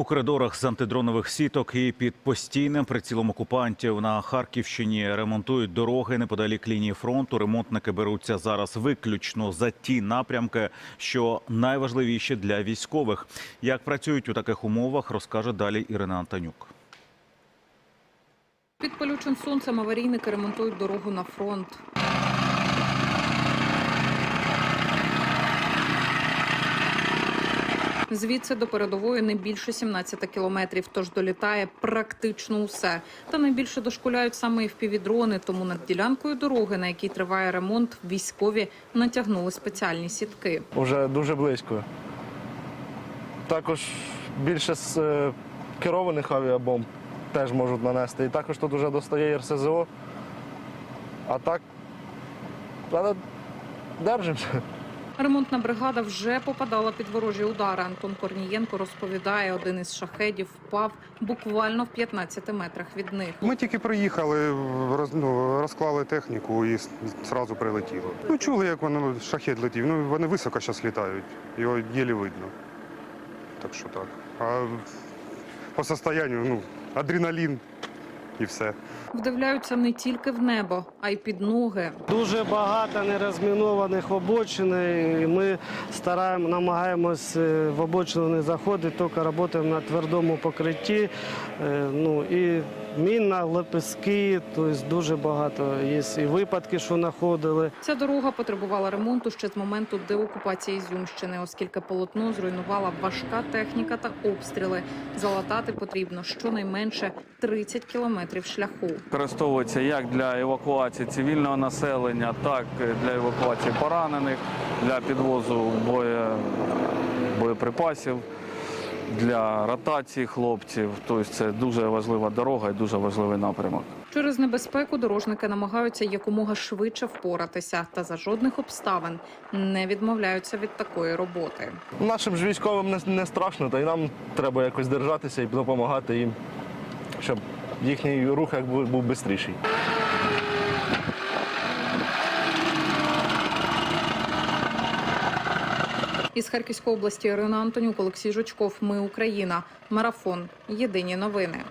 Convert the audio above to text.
У коридорах з антидронових сіток і під постійним прицілом окупантів на Харківщині ремонтують дороги неподалік лінії фронту. Ремонтники беруться зараз виключно за ті напрямки, що найважливіші для військових. Як працюють у таких умовах, розкаже далі Ірина Антонюк. Під палючим сонцем аварійники ремонтують дорогу на фронт. Звідси до передової не більше 17 кілометрів, тож долітає практично усе. Та найбільше дошкуляють саме впівдрони, тому над ділянкою дороги, на якій триває ремонт, військові натягнули спеціальні сітки. Уже дуже близько. Також більше з е, керованих авіабомб теж можуть нанести. І також тут вже достає РСЗО. А так, але держимося. Ремонтна бригада вже попадала під ворожі удари. Антон Корнієнко розповідає, один із шахедів впав буквально в 15 метрах від них. Ми тільки приїхали, роз, ну, розклали техніку і зразу прилетіло. Ну, чули, як воно шахет летів. Ну, вони високо зараз літають, його єлі видно. Так що так. А по состоянню, ну, адреналін і все. Вдивляються не тільки в небо, а й під ноги. Дуже багато нерозмінованих обочин. і Ми стараємо, намагаємось е, в обочину не заходити, тільки працюємо на твердому покритті. Е, Ну і мінна, лепестки, тобто дуже багато. Є і випадки, що знаходили. Ця дорога потребувала ремонту ще з моменту деокупації Ізюмщини, оскільки полотно зруйнувала важка техніка та обстріли. Залатати потрібно щонайменше 30 кілометрів шляху. використовується як для евакуації цивільного населення, так і для евакуації поранених, для підвозу боє, боєприпасів, для ротації хлопців. Тобто це дуже важлива дорога і дуже важливий напрямок. Через небезпеку дорожники намагаються якомога швидше впоратися, та за жодних обставин не відмовляються від такої роботи. Нашим ж військовим не, не страшно, та й нам треба якось держатися і допомагати їм, щоб їхній рух був, був швидший. Із Харківської області Ірина Антонюк, Олексій Жучков. Ми Україна. Марафон. Єдині новини.